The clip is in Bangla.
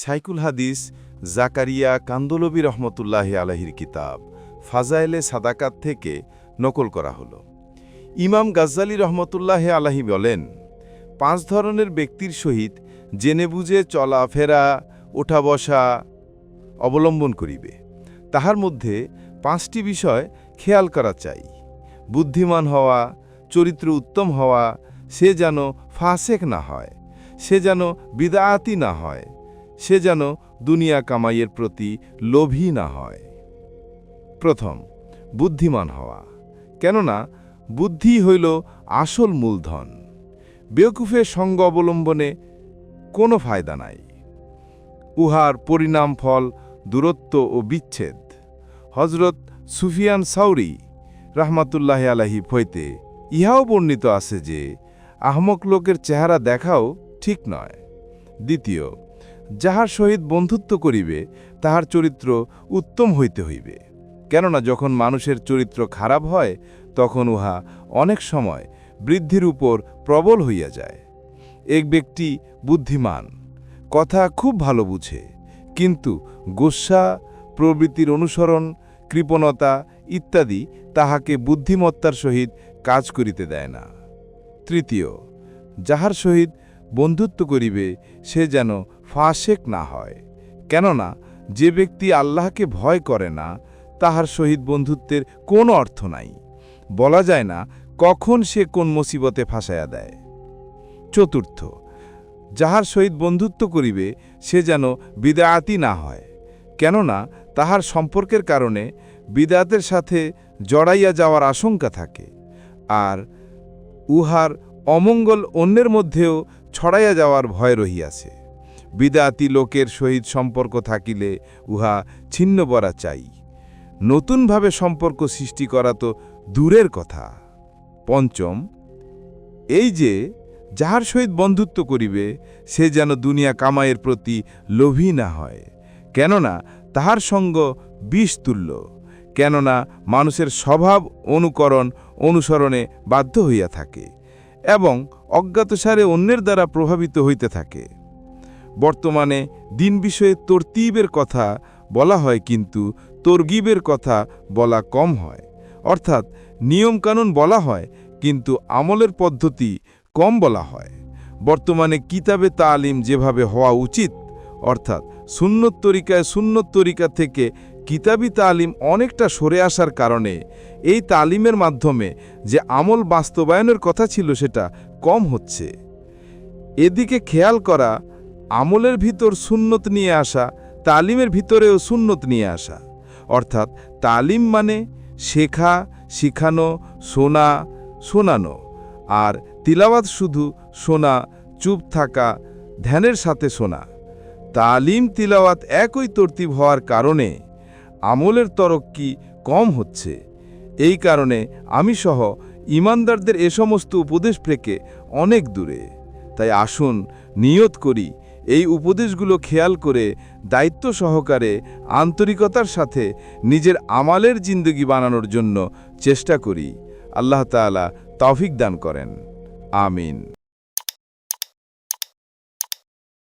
সাইকুল হাদিস, জাকারিয়া কান্দলবি রহমতুল্লাহ আলহির কিতাব, ফাজাইলে সাদাকাত থেকে নকল করা হলো। ইমাম গাজ্জালি রহমতুল্লাহ আলাহি বলেন, পাঁচ ধরনের ব্যক্তির সহিত জেনে বুঝে চলাফেরা ওঠা বসা অবলম্বন করিবে। তাহার মধ্যে পাঁচটি বিষয় খেয়াল করা চাই। বুদ্ধিমান হওয়া, চরিত্র উত্তম হওয়া, সে যেন ফাসেক না হয়, সে যেন বিদায়াতি না হয়। সে যেন দুনিয়া কামাইয়ের প্রতি লোভী না হয়। প্রথম, বুদ্ধিমান হওয়া। কেননা, বুদ্ধি হইল আসল মূলধন। বেওকুফের সঙ্গ অবলম্বনে কোনো ফায়দা নাই। উহার পরিণাম ফল দূরত্ব ও বিচ্ছেদ। হজরত সুফিয়ান সাউরি রাহমাতুল্লাহ আলাহি হইতে ইহাও বর্ণিত আছে যে, আহমক লোকের চেহারা দেখাও ঠিক নয়। দ্বিতীয় যাহার সহিত বন্ধুত্ব করিবে, তাহার চরিত্র উত্তম হইতে হইবে। কেননা যখন মানুষের চরিত্র খারাপ হয়, তখন উহা অনেক সময় বৃদ্ধির উপর প্রবল হইয়া যায়। এক ব্যক্তি বুদ্ধিমান, কথা খুব ভালো বুঝে, কিন্তু গোস্বা, প্রবৃত্তির অনুসরণ, কৃপণতা ইত্যাদি তাহাকে বুদ্ধিমত্তার সহিত কাজ করিতে দেয় না। তৃতীয়, যাহার সহিত বন্ধুত্ব করিবে, সে যেন ফাশেক না হয়। কেননা, যে ব্যক্তি আল্লাহকে ভয় করে না, তাহার সহিত বন্ধুত্বের কোনো অর্থ নাই। বলা যায় না, কখন সে কোন মুসিবতে ফাঁসাইয়া দেয়। চতুর্থ, যাহার সহিত বন্ধুত্ব করিবে, সে যেন বিদায়াতি না হয়। কেননা, তাহার সম্পর্কের কারণে বিদায়াতের সাথে জড়াইয়া যাওয়ার আশঙ্কা থাকে, আর উহার অমঙ্গল অন্যের মধ্যেও ছড়াইয়া যাওয়ার ভয় রহিয়াছে। বিদাতি লোকের সহিত সম্পর্ক থাকিলে উহা ছিন্ন বরা চাই। নতুনভাবে সম্পর্ক সৃষ্টি করা তো দূরের কথা। পঞ্চম, এই যে যাহার সহিত বন্ধুত্ব করিবে, সে যেন দুনিয়া কামাইয়ের প্রতি লোভী না হয়। কেননা তাহার সঙ্গ বিষ তুল্য। কেননা মানুষের স্বভাব, অনুকরণ, অনুসরণে বাধ্য হইয়া থাকে এবং অজ্ঞাতসারে অন্যের দ্বারা প্রভাবিত হইতে থাকে। বর্তমানে দিন বিষয়ে তরতিবের কথা বলা হয়, কিন্তু তরগিবের কথা বলা কম হয়। অর্থাৎ নিয়মকানুন বলা হয়, কিন্তু আমলের পদ্ধতি কম বলা হয়। বর্তমানে কিতাবে তালিম যেভাবে হওয়া উচিত, অর্থাৎ সুন্নত তরিকায় থেকে কিতাবি তালিম অনেকটা সরে আসার কারণে, এই তালিমের মাধ্যমে যে আমল বাস্তবায়নের কথা ছিল সেটা কম হচ্ছে। এদিকে খেয়াল করা আমলের ভিতর সুন্নত নিয়ে আসা, তালিমের ভিতরেও সুন্নত নিয়ে আসা। অর্থাৎ তালিম মানে শেখা, শিখানো, শোনা, শোনানো। আর তিলাওয়াত শুধু শোনা, চুপ থাকা, ধ্যানের সাথে শোনা। তালিম, তিলাওয়াত একই তরতিব হওয়ার কারণে আমলের তরক্কি কম হচ্ছে? এই কারণে আমি সহ ইমানদারদের এ সমস্ত উপদেশ প্রেকে অনেক দূরে। তাই আসুন, নিয়ত করি এই উপদেশগুলো খেয়াল করে দায়িত্ব সহকারে আন্তরিকতার সাথে নিজের আমালের জিন্দগি বানানোর জন্য চেষ্টা করি। আল্লাহ তাআলা তৌফিক দান করেন। আমিন।